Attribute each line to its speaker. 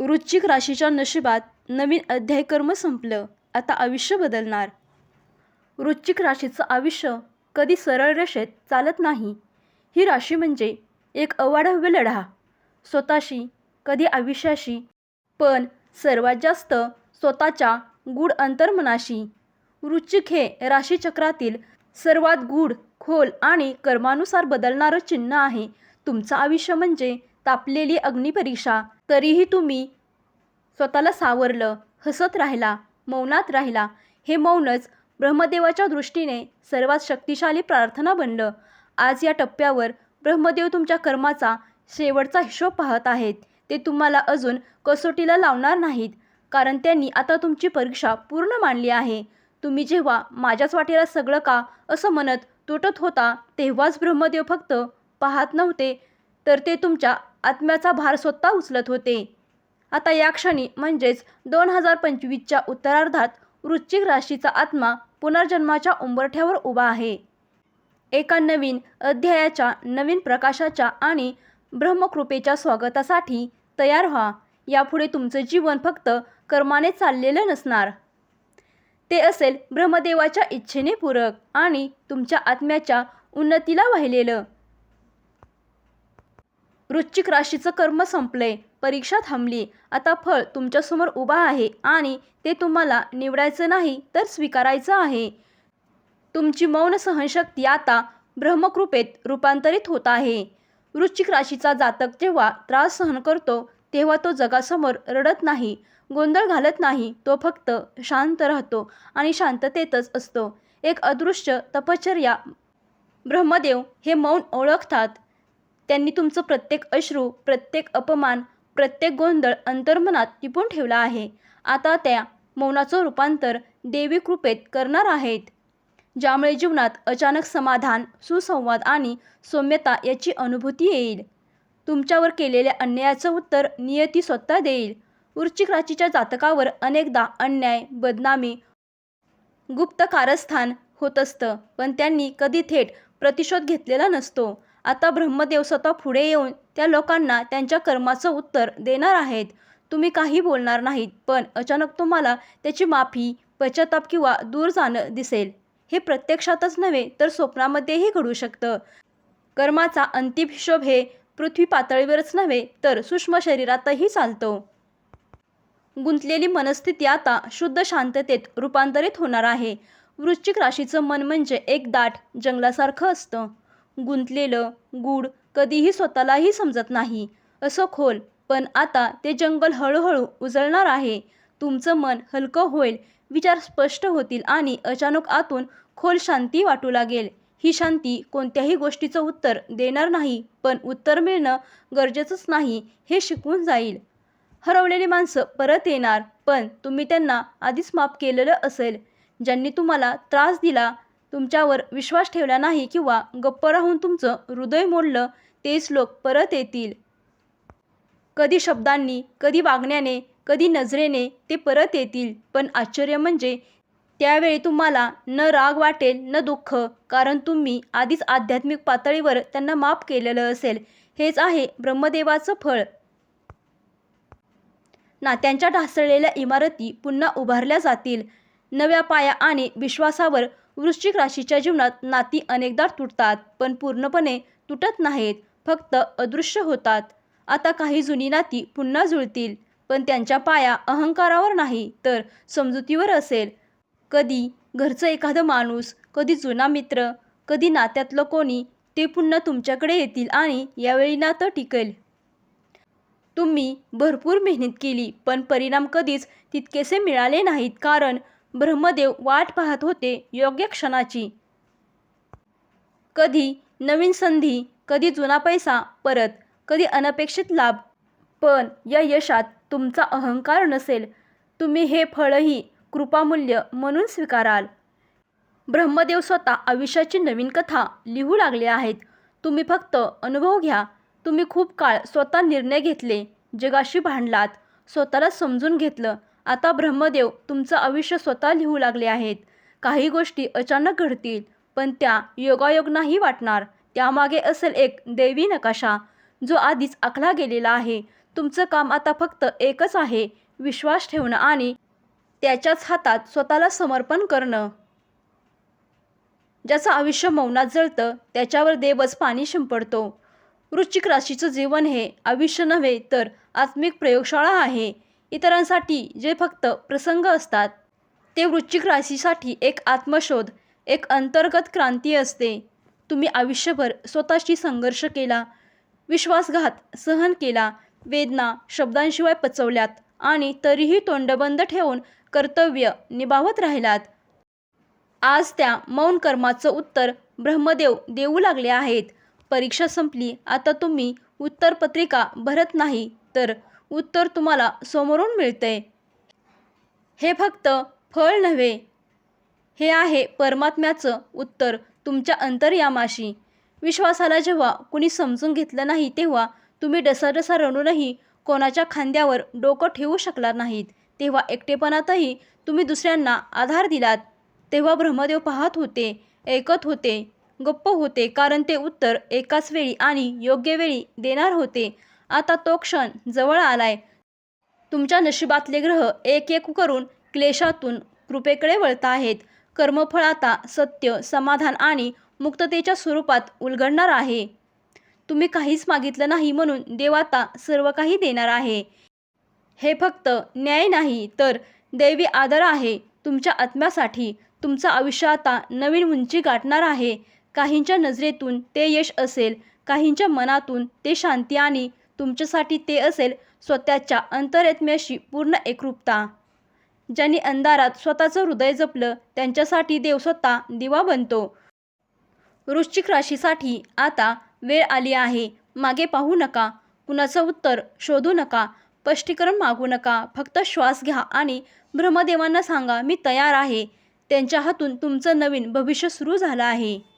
Speaker 1: वृश्चिक राशीच्या नशिबात नवीन अध्याय कर्म संपलं आता आयुष्य बदलणार. वृश्चिक राशीचं आयुष्य कधी सरळ रेषेत चालत नाही. ही राशी म्हणजे एक अवाढव्य लढा. स्वतःशी कधी आयुष्याशी पण सर्वात जास्त स्वतःच्या गूढ अंतर्मनाशी. वृश्चिक हे राशीचक्रातील सर्वात गूढ खोल आणि कर्मानुसार बदलणारं चिन्ह आहे. तुमचं आयुष्य म्हणजे तापलेली अग्निपरीक्षा तरीही तुम्ही स्वतःला सावरलं हसत राहिला मौनात राहिला हे मौनच ब्रह्मदेवाच्या दृष्टीने सर्वात शक्तिशाली प्रार्थना बनलं. आज या टप्प्यावर ब्रह्मदेव तुमच्या कर्माचा शेवटचा हिशोब पाहत आहेत. ते तुम्हाला अजून कसोटीला लावणार नाहीत कारण त्यांनी आता तुमची परीक्षा पूर्ण मांडली आहे. तुम्ही जेव्हा माझ्याच वाटेला सगळं का असं म्हणत तुटत होता तेव्हाच ब्रह्मदेव फक्त पाहत नव्हते तर ते तुमच्या आत्म्याचा भार स्वतः उचलत होते. आता या क्षणी म्हणजेच दोन हजार पंचवीसच्या उत्तरार्धात वृश्चिक राशीचा आत्मा पुनर्जन्माच्या उंबरठ्यावर उभा आहे. एका नवीन अध्यायाच्या नवीन प्रकाशाच्या आणि ब्रह्मकृपेच्या स्वागतासाठी तयार व्हा. यापुढे तुमचं जीवन फक्त कर्माने चाललेलं नसणार. ते असेल ब्रह्मदेवाच्या इच्छेने पूरक आणि तुमच्या आत्म्याच्या उन्नतीला वाहिलेलं. वृश्चिक राशीचं कर्म संपलंय. परीक्षा थांबली. आता फळ तुमच्यासमोर उभा आहे आणि ते तुम्हाला निवडायचं नाही तर स्वीकारायचं आहे. तुमची मौन सहनशक्ती आता ब्रह्मकृपेत रूपांतरित होत आहे. वृश्चिक राशीचा जातक जेव्हा त्रास सहन करतो तेव्हा तो जगासमोर रडत नाही गोंधळ घालत नाही. तो फक्त शांत राहतो आणि शांततेतच असतो. एक अदृश्य तपश्चर्या ब्रह्मदेव हे मौन ओळखतात. त्यांनी तुमचं प्रत्येक अश्रू प्रत्येक अपमान प्रत्येक गोंधळ अंतर्मनात टिपून ठेवला आहे. आता त्या मौनाचं रूपांतर देवी कृपेत करणार आहेत. ज्यामुळे जीवनात अचानक समाधान सुसंवाद आणि सौम्यता याची अनुभूती येईल. तुमच्यावर केलेल्या अन्यायाचं उत्तर नियती स्वतः देईल. वृश्चिक राशीच्या जातकावर अनेकदा अन्याय बदनामी गुप्त कारस्थान होत असतं पण त्यांनी कधी थेट प्रतिशोध घेतलेला नसतो. आता ब्रह्मदेव स्वतः पुढे येऊन त्या लोकांना त्यांच्या कर्माचं उत्तर देणार आहेत. तुम्ही काही बोलणार नाहीत पण अचानक तुम्हाला त्याची माफी पश्चाताप किंवा दूर जाणं दिसेल. हे प्रत्यक्षातच नव्हे तर स्वप्नामध्येही घडू शकतं. कर्माचा अंतिम हिशोब हे पृथ्वी पातळीवरच नव्हे तर सूक्ष्म शरीरातही चालतो. गुंतलेली मनस्थिती आता शुद्ध शांततेत रूपांतरित होणार आहे. वृश्चिक राशीचं मन म्हणजे एक दाट जंगलासारखं असतं. गुंतलेलं गूढ कधीही स्वतःलाही समजत नाही. असं खोल पण आता ते जंगल हळूहळू उजळणार आहे. तुमचं मन हलकं होईल विचार स्पष्ट होतील आणि अचानक आतून खोल शांती वाटू लागेल. ही शांती कोणत्याही गोष्टीचं उत्तर देणार नाही पण उत्तर मिळणं गरजेचंच नाही हे शिकून जाईल. हरवलेली माणसं परत येणार पण तुम्ही त्यांना आधीच माफ केलेलं असेल. ज्यांनी तुम्हाला त्रास दिला तुमच्यावर विश्वास ठेवला नाही किंवा गप्प राहून तुमचं हृदय मोडलं तेच लोक परत येतील. कधी शब्दांनी कधी वागण्याने कधी नजरेने ते परत येतील. पण आश्चर्य म्हणजे त्यावेळी तुम्हाला न राग वाटेल न दुःख कारण तुम्ही आधीच आध्यात्मिक पातळीवर त्यांना माफ केलेलं असेल. हेच आहे ब्रह्मदेवाचं फळ. नात्यांच्या ढासळलेल्या इमारती पुन्हा उभारल्या जातील. नव्या पाया आणि विश्वासावर वृश्चिक राशीच्या जीवनात नाती अनेकदा तुटतात पण पूर्णपणे तुटत नाहीत फक्त अदृश्य होतात. आता काही जुनी नाती पुन्हा जुळतील पण त्यांच्या पाया अहंकारावर नाही तर समजुतीवर असेल. कधी घरचं एखादं माणूस कधी जुना मित्र कधी नात्यातलं कोणी ते पुन्हा तुमच्याकडे येतील आणि यावेळी नातं टिकेल. तुम्ही भरपूर मेहनत केली पण परिणाम कधीच तितकेसे मिळाले नाहीत कारण ब्रह्मदेव वाट पाहत होते योग्य क्षणाची. कधी नवीन संधी कधी जुना पैसा परत कधी अनपेक्षित लाभ. पण या यशात तुमचा अहंकार नसेल. तुम्ही हे फळही कृपामूल्य म्हणून स्वीकाराल. ब्रह्मदेव स्वतः आयुष्याची नवीन कथा लिहू लागले आहेत. तुम्ही फक्त अनुभव घ्या. तुम्ही खूप काळ स्वतः निर्णय घेतले जगाशी भांडलात स्वतःला समजून घेतलं आता ब्रह्मदेव तुमचं आयुष्य स्वतः लिहू लागले आहेत. काही गोष्टी अचानक घडतील पण त्या योगायोग नाही वाटणार. त्यामागे असेल एक दैवी नकाशा जो आधीच आखला गेलेला आहे. तुमचं काम आता फक्त एकच आहे विश्वास ठेवणं आणि त्याच्याच हातात स्वतःला समर्पण करणं. ज्याचं आयुष्य मौनात जळतं त्याच्यावर देवच पाणी शिंपडतो. वृश्चिक राशीचं जीवन हे आयुष्य नव्हे तर आत्मिक प्रयोगशाळा आहे. इतरांसाठी जे फक्त प्रसंग असतात ते वृश्चिक राशीसाठी एक आत्मशोध एक अंतर्गत क्रांती असते. तुम्ही आयुष्यभर स्वतःशी संघर्ष केला विश्वासघात सहन केला वेदना शब्दांशिवाय पचवल्यात आणि तरीही तोंडबंद ठेवून कर्तव्य निभावत राहिलात. आज त्या मौन कर्माचं उत्तर ब्रह्मदेव देऊ लागले आहेत. परीक्षा संपली आता तुम्ही उत्तरपत्रिका भरत नाही तर उत्तर तुम्हाला समोरून मिळते. हे फक्त फळ नव्हे. हे आहे परमात्म्याचं उत्तर तुमच्या अंतर्यामाशी. विश्वासाला जेव्हा कुणी समजून घेतलं नाही तेव्हा तुम्ही डसाडसा रडूनही कोणाच्या खांद्यावर डोकं ठेवू शकला नाहीत. तेव्हा एकटेपणातही तुम्ही दुसऱ्यांना आधार दिलात. तेव्हा ब्रह्मदेव पाहत होते ऐकत होते गप्प होते कारण ते उत्तर एकाच वेळी आणि योग्य वेळी देणार होते. आता तो क्षण जवळ आलाय. तुमच्या नशिबातले ग्रह एक एक करून क्लेशातून कृपेकडे वळत आहेत. कर्मफळ आता सत्य समाधान आणि मुक्ततेच्या स्वरूपात उलगडणार आहे. तुम्ही काहीच मागितलं नाही म्हणून देव आता सर्व काही देणार आहे. हे फक्त न्याय नाही तर दैवी आदर आहे तुमच्या आत्म्यासाठी. तुमचं आयुष्य आता नवीन उंची गाठणार आहे. काहींच्या नजरेतून ते यश असेल काहींच्या मनातून ते शांती आणि तुमच्यासाठी ते असेल स्वतःच्या अंतरात्म्याशी पूर्ण एकरूपता. ज्यांनी अंधारात स्वतःचं हृदय जपलं त्यांच्यासाठी देव स्वतः दिवा बनतो. वृश्चिक राशीसाठी आता वेळ आली आहे. मागे पाहू नका. कुणाचं उत्तर शोधू नका. स्पष्टीकरण मागू नका. फक्त श्वास घ्या आणि ब्रह्मदेवांना सांगा मी तयार आहे. त्यांच्या हातून तुमचं नवीन भविष्य सुरू झालं आहे.